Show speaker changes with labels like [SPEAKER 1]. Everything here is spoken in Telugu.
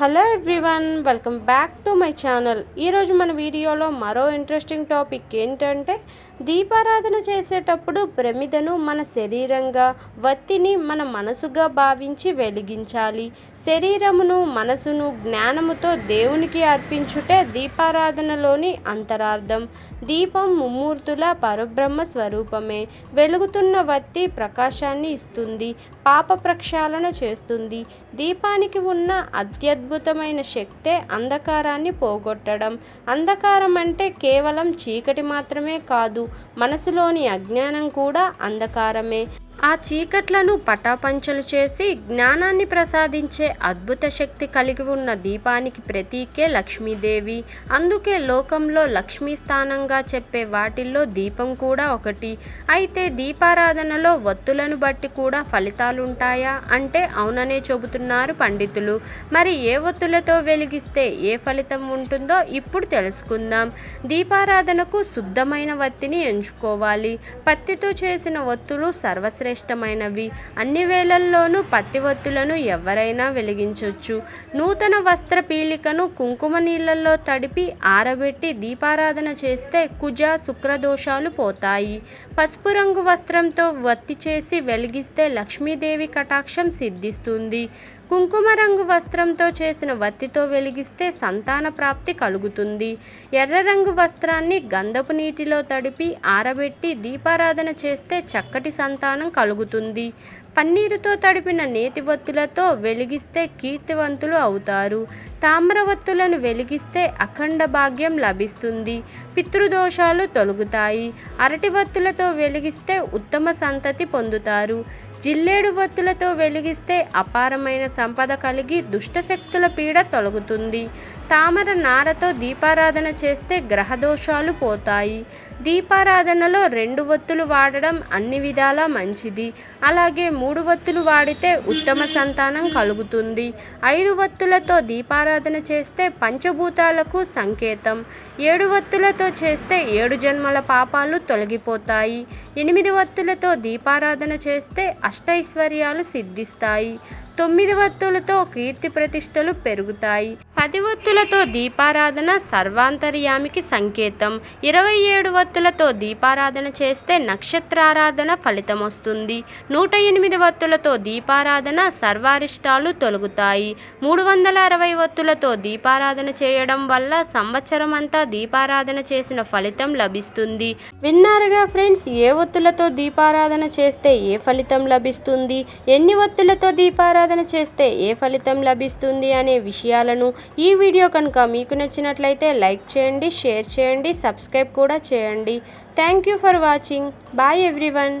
[SPEAKER 1] Hello everyone welcome back to my channel. ఈరోజు మన వీడియోలో మరో ఇంట్రెస్టింగ్ టాపిక్ ఏంటంటే దీపారాధన చేసేటప్పుడు ప్రమిదను మన శరీరంగా వత్తిని మన మనసుగా భావించి వెలిగించాలి. శరీరమును మనసును జ్ఞానముతో దేవునికి అర్పించుటే దీపారాధనలోని అంతరార్థం. దీపం ముమ్మూర్తుల పరబ్రహ్మ స్వరూపమే. వెలుగుతున్న వత్తి ప్రకాశాన్ని ఇస్తుంది పాప ప్రక్షాళన చేస్తుంది. దీపానికి ఉన్న అద్భుతమైన శక్తే అంధకారాన్ని పోగొట్టడం. అంధకారం అంటే కేవలం చీకటి మాత్రమే కాదు మనసులోని అజ్ఞానం కూడా అంధకారమే. ఆ చీకట్లను పటాపంచలు చేసి జ్ఞానాన్ని ప్రసాదించే అద్భుత శక్తి కలిగి ఉన్న దీపానికి ప్రతీకే లక్ష్మీదేవి. అందుకే లోకంలో లక్ష్మీ స్థానంగా చెప్పే వాటిల్లో దీపం కూడా ఒకటి. అయితే దీపారాధనలో ఒత్తులను బట్టి కూడా ఫలితాలుంటాయా? అంటే అవుననే చెబుతున్నారు పండితులు. మరి ఏ ఒత్తులతో వెలిగిస్తే ఏ ఫలితం ఉంటుందో ఇప్పుడు తెలుసుకుందాం. దీపారాధనకు శుద్ధమైన వత్తిని ఎంచుకోవాలి. పత్తితో చేసిన ఒత్తులు సర్వశ్రే శ్రేష్టమైనవి. అన్ని వేళల్లోనూ పత్తి ఒత్తులను ఎవరైనా వెలిగించవచ్చు నూతన వస్త్ర పీలికను కుంకుమ నీళ్ళల్లో తడిపి ఆరబెట్టి దీపారాధన చేస్తే కుజ శుక్రదోషాలు పోతాయి. పసుపు రంగు వస్త్రంతో వత్తి చేసి వెలిగిస్తే లక్ష్మీదేవి కటాక్షం సిద్ధిస్తుంది. కుంకుమ రంగు వస్త్రంతో చేసిన వత్తితో వెలిగిస్తే సంతాన ప్రాప్తి కలుగుతుంది. ఎర్ర రంగు వస్త్రాన్ని గంధపు నీటిలో తడిపి ఆరబెట్టి దీపారాధన చేస్తే చక్కటి సంతానం కలుగుతుంది. పన్నీరుతో తడిపిన నేతి వత్తులతో వెలిగిస్తే కీర్తివంతులు అవుతారు. తామ్రవత్తులను వెలిగిస్తే అఖండ భాగ్యం లభిస్తుంది. పితృదోషాలు తొలగుతాయి. అరటి వత్తులతో వెలిగిస్తే ఉత్తమ సంతతి పొందుతారు. జిల్లేడు వత్తులతో వెలిగిస్తే అపారమైన సంపద కలిగి దుష్టశక్తుల పీడ తొలగుతుంది. తామర నారతో దీపారాధన చేస్తే గ్రహదోషాలు పోతాయి. దీపారాధనలో రెండు వత్తులు వాడడం అన్ని విధాలా మంచిది. అలాగే మూడు వత్తులు వాడితే ఉత్తమ సంతానం కలుగుతుంది. ఐదు వత్తులతో దీపారాధన చేస్తే పంచభూతాలకు సంకేతం. ఏడు వత్తులతో చేస్తే ఏడు జన్మల పాపాలు తొలగిపోతాయి. ఎనిమిది వత్తులతో దీపారాధన చేస్తే అష్టైశ్వర్యాలు సిద్ధిస్తాయి. తొమ్మిది వత్తులతో కీర్తి ప్రతిష్టలు పెరుగుతాయి. పది ఒత్తులతో దీపారాధన సర్వాంతర్యామికి సంకేతం. ఇరవై ఏడు వత్తులతో దీపారాధన చేస్తే నక్షత్రారాధన ఫలితం వస్తుంది. నూట ఎనిమిది వత్తులతో దీపారాధన సర్వారిష్టాలు తొలగుతాయి. మూడు వందల అరవై ఒత్తులతో దీపారాధన చేయడం వల్ల సంవత్సరం అంతా దీపారాధన చేసిన ఫలితం లభిస్తుంది. విన్నారుగా ఫ్రెండ్స్ ఏ ఒత్తులతో దీపారాధన చేస్తే ఏ ఫలితం లభిస్తుంది? ఎన్ని ఒత్తులతో దీపారాధన చేస్తే ఏ ఫలితం లభిస్తుంది? అనే విషయాలను ఈ వీడియో కనుక మీకు నచ్చినట్లయితే లైక్ చేయండి షేర్ చేయండి సబ్స్క్రైబ్ కూడా చేయండి. Thank you for watching bye everyone